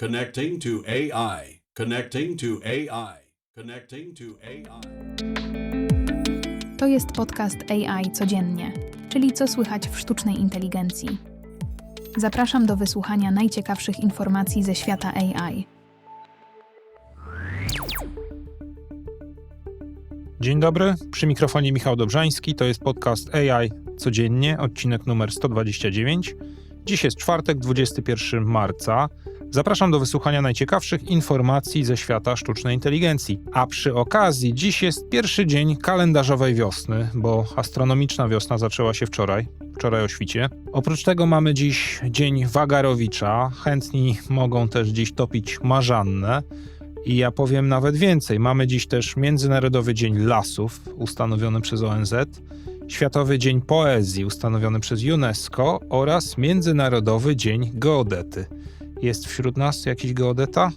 Connecting to AI. Connecting to AI. Connecting to AI. To jest podcast AI codziennie, czyli co słychać w sztucznej inteligencji. Zapraszam do wysłuchania najciekawszych informacji ze świata AI. Dzień dobry, przy mikrofonie Michał Dobrzański, to jest podcast AI codziennie, odcinek numer 129. Dziś jest czwartek, 21 marca. Zapraszam do wysłuchania najciekawszych informacji ze świata sztucznej inteligencji. A przy okazji, dziś jest pierwszy dzień kalendarzowej wiosny, bo astronomiczna wiosna zaczęła się wczoraj, wczoraj o świcie. Oprócz tego mamy dziś dzień Wagarowicza. Chętni mogą też dziś topić marzannę. I ja powiem nawet więcej. Mamy dziś też Międzynarodowy Dzień Lasów, ustanowiony przez ONZ, Światowy Dzień Poezji, ustanowiony przez UNESCO oraz Międzynarodowy Dzień Geodety. Jest wśród nas jakiś geodeta?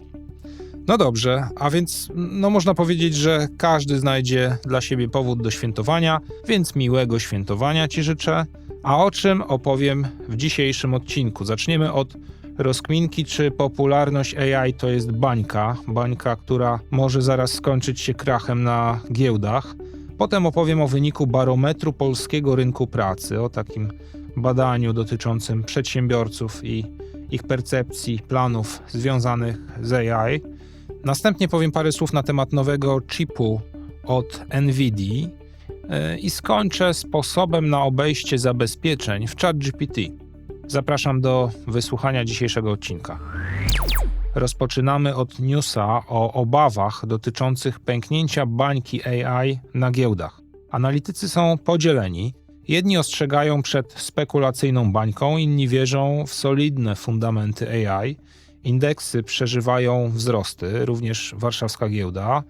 No dobrze, a więc no można powiedzieć, że każdy znajdzie dla siebie powód do świętowania, więc miłego świętowania Ci życzę. A o czym opowiem w dzisiejszym odcinku? Zaczniemy od rozkminki, czy popularność AI to jest bańka, bańka, która może zaraz skończyć się krachem na giełdach. Potem opowiem o wyniku barometru polskiego rynku pracy, o takim badaniu dotyczącym przedsiębiorców i ich percepcji, planów związanych z AI. Następnie powiem parę słów na temat nowego chipu od Nvidia yy, i skończę sposobem na obejście zabezpieczeń w ChatGPT. Zapraszam do wysłuchania dzisiejszego odcinka. Rozpoczynamy od newsa o obawach dotyczących pęknięcia bańki AI na giełdach. Analitycy są podzieleni. Jedni ostrzegają przed spekulacyjną bańką, inni wierzą w solidne fundamenty AI. Indeksy przeżywają wzrosty, również warszawska giełda,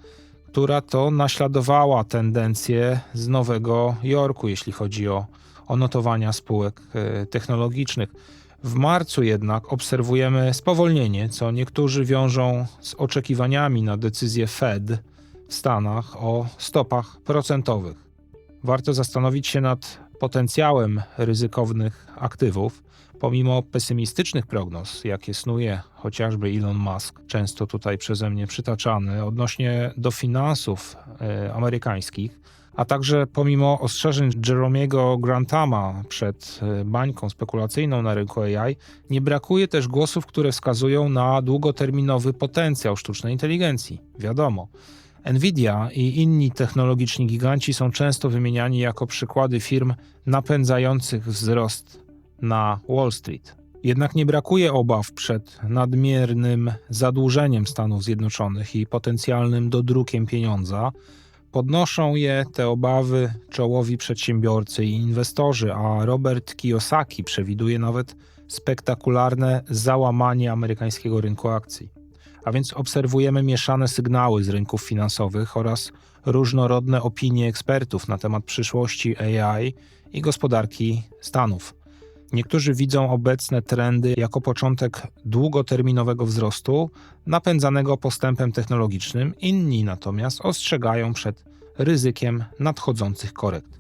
która to naśladowała tendencje z Nowego Jorku, jeśli chodzi o, o notowania spółek e, technologicznych. W marcu jednak obserwujemy spowolnienie, co niektórzy wiążą z oczekiwaniami na decyzję Fed w Stanach o stopach procentowych. Warto zastanowić się nad potencjałem ryzykownych aktywów, pomimo pesymistycznych prognoz, jakie snuje chociażby Elon Musk, często tutaj przeze mnie przytaczany, odnośnie do finansów e, amerykańskich a także pomimo ostrzeżeń Jeromiego Grantama przed e, bańką spekulacyjną na rynku AI, nie brakuje też głosów, które wskazują na długoterminowy potencjał sztucznej inteligencji. Wiadomo. Nvidia i inni technologiczni giganci są często wymieniani jako przykłady firm napędzających wzrost na Wall Street. Jednak nie brakuje obaw przed nadmiernym zadłużeniem Stanów Zjednoczonych i potencjalnym dodrukiem pieniądza, Podnoszą je te obawy czołowi przedsiębiorcy i inwestorzy, a Robert Kiyosaki przewiduje nawet spektakularne załamanie amerykańskiego rynku akcji. A więc obserwujemy mieszane sygnały z rynków finansowych oraz różnorodne opinie ekspertów na temat przyszłości AI i gospodarki Stanów. Niektórzy widzą obecne trendy jako początek długoterminowego wzrostu napędzanego postępem technologicznym, inni natomiast ostrzegają przed ryzykiem nadchodzących korekt.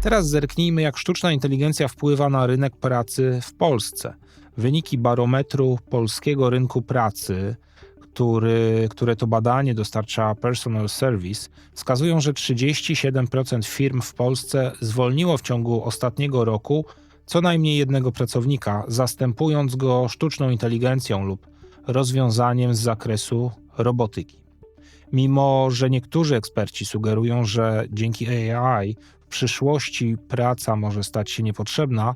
Teraz zerknijmy, jak sztuczna inteligencja wpływa na rynek pracy w Polsce. Wyniki barometru polskiego rynku pracy, który, które to badanie dostarcza Personal Service, wskazują, że 37% firm w Polsce zwolniło w ciągu ostatniego roku co najmniej jednego pracownika, zastępując go sztuczną inteligencją lub rozwiązaniem z zakresu robotyki. Mimo, że niektórzy eksperci sugerują, że dzięki AI w przyszłości praca może stać się niepotrzebna,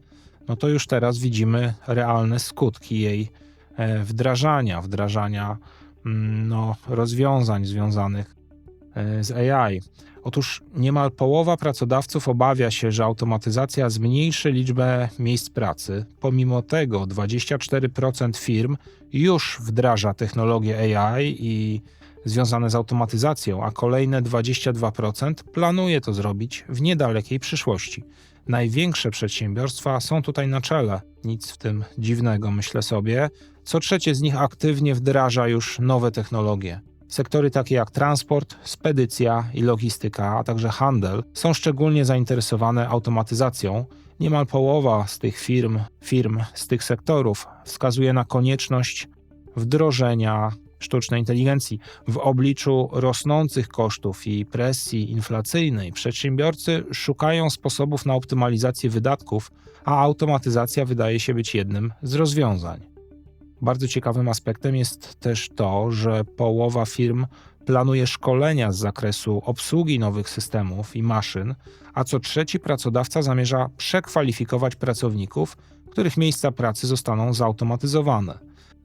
no to już teraz widzimy realne skutki jej e, wdrażania, wdrażania mm, no, rozwiązań związanych e, z AI. Otóż niemal połowa pracodawców obawia się, że automatyzacja zmniejszy liczbę miejsc pracy. Pomimo tego 24% firm już wdraża technologię AI i związane z automatyzacją, a kolejne 22% planuje to zrobić w niedalekiej przyszłości. Największe przedsiębiorstwa są tutaj na czele. Nic w tym dziwnego, myślę sobie. Co trzecie z nich aktywnie wdraża już nowe technologie. Sektory takie jak transport, spedycja i logistyka, a także handel są szczególnie zainteresowane automatyzacją. Niemal połowa z tych firm, firm z tych sektorów wskazuje na konieczność wdrożenia sztucznej inteligencji. W obliczu rosnących kosztów i presji inflacyjnej przedsiębiorcy szukają sposobów na optymalizację wydatków, a automatyzacja wydaje się być jednym z rozwiązań. Bardzo ciekawym aspektem jest też to, że połowa firm planuje szkolenia z zakresu obsługi nowych systemów i maszyn, a co trzeci pracodawca zamierza przekwalifikować pracowników, których miejsca pracy zostaną zautomatyzowane.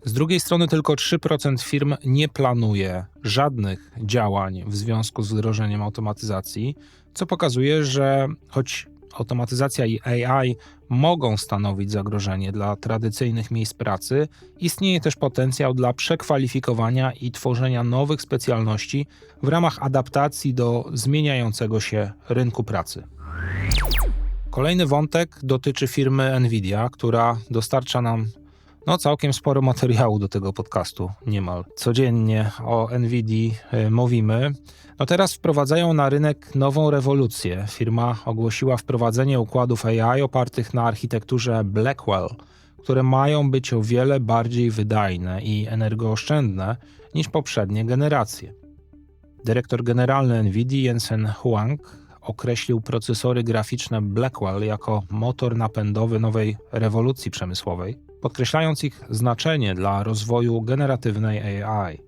Z drugiej strony tylko 3% firm nie planuje żadnych działań w związku z wdrożeniem automatyzacji, co pokazuje, że choć automatyzacja i AI mogą stanowić zagrożenie dla tradycyjnych miejsc pracy, istnieje też potencjał dla przekwalifikowania i tworzenia nowych specjalności w ramach adaptacji do zmieniającego się rynku pracy. Kolejny wątek dotyczy firmy Nvidia, która dostarcza nam no, całkiem sporo materiału do tego podcastu, niemal codziennie o Nvidii y, mówimy. No teraz wprowadzają na rynek nową rewolucję. Firma ogłosiła wprowadzenie układów AI opartych na architekturze Blackwell, które mają być o wiele bardziej wydajne i energooszczędne niż poprzednie generacje. Dyrektor generalny Nvidia Jensen Huang określił procesory graficzne Blackwell jako motor napędowy nowej rewolucji przemysłowej, podkreślając ich znaczenie dla rozwoju generatywnej AI.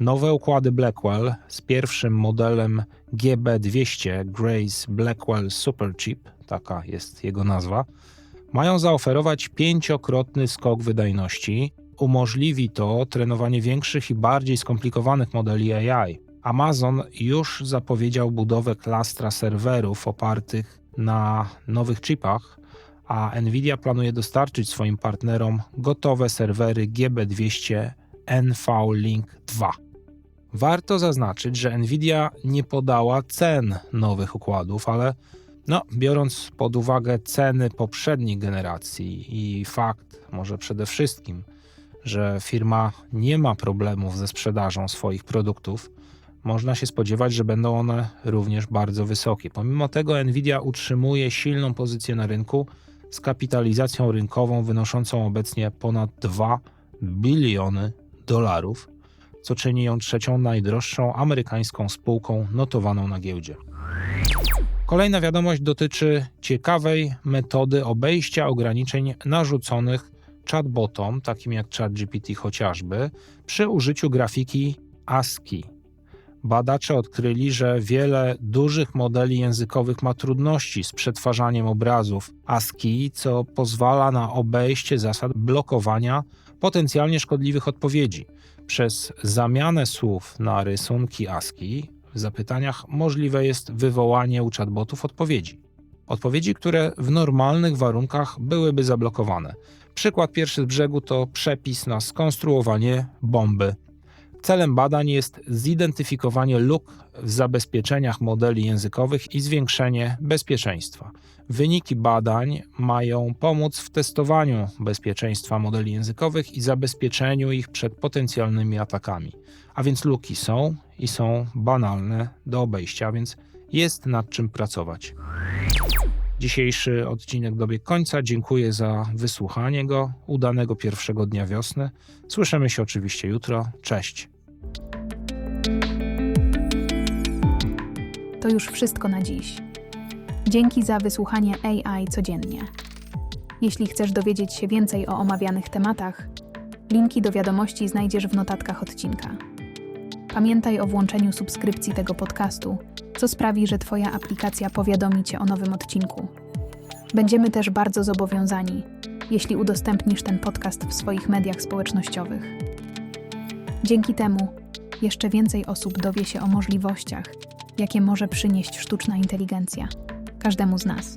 Nowe układy Blackwell z pierwszym modelem GB200 Grace Blackwell Superchip, taka jest jego nazwa, mają zaoferować pięciokrotny skok wydajności. Umożliwi to trenowanie większych i bardziej skomplikowanych modeli AI. Amazon już zapowiedział budowę klastra serwerów opartych na nowych chipach, a Nvidia planuje dostarczyć swoim partnerom gotowe serwery GB200 NVLink 2. Warto zaznaczyć, że Nvidia nie podała cen nowych układów, ale no, biorąc pod uwagę ceny poprzednich generacji i fakt, może przede wszystkim, że firma nie ma problemów ze sprzedażą swoich produktów, można się spodziewać, że będą one również bardzo wysokie. Pomimo tego Nvidia utrzymuje silną pozycję na rynku z kapitalizacją rynkową wynoszącą obecnie ponad 2 biliony dolarów, co czyni ją trzecią najdroższą amerykańską spółką notowaną na giełdzie. Kolejna wiadomość dotyczy ciekawej metody obejścia ograniczeń narzuconych chatbotom, takim jak ChatGPT chociażby, przy użyciu grafiki ASCII. Badacze odkryli, że wiele dużych modeli językowych ma trudności z przetwarzaniem obrazów ASCII, co pozwala na obejście zasad blokowania potencjalnie szkodliwych odpowiedzi. Przez zamianę słów na rysunki ASCII w zapytaniach możliwe jest wywołanie u chatbotów odpowiedzi. Odpowiedzi, które w normalnych warunkach byłyby zablokowane. Przykład pierwszy z brzegu to przepis na skonstruowanie bomby Celem badań jest zidentyfikowanie luk w zabezpieczeniach modeli językowych i zwiększenie bezpieczeństwa. Wyniki badań mają pomóc w testowaniu bezpieczeństwa modeli językowych i zabezpieczeniu ich przed potencjalnymi atakami. A więc luki są i są banalne do obejścia, więc jest nad czym pracować. Dzisiejszy odcinek dobiegł końca. Dziękuję za wysłuchanie go. Udanego pierwszego dnia wiosny. Słyszymy się oczywiście jutro. Cześć. To już wszystko na dziś. Dzięki za wysłuchanie AI codziennie. Jeśli chcesz dowiedzieć się więcej o omawianych tematach, linki do wiadomości znajdziesz w notatkach odcinka. Pamiętaj o włączeniu subskrypcji tego podcastu, co sprawi, że Twoja aplikacja powiadomi Cię o nowym odcinku. Będziemy też bardzo zobowiązani, jeśli udostępnisz ten podcast w swoich mediach społecznościowych. Dzięki temu jeszcze więcej osób dowie się o możliwościach, jakie może przynieść sztuczna inteligencja każdemu z nas.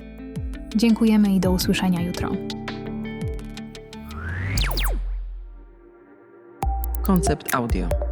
Dziękujemy i do usłyszenia jutro. Koncept audio.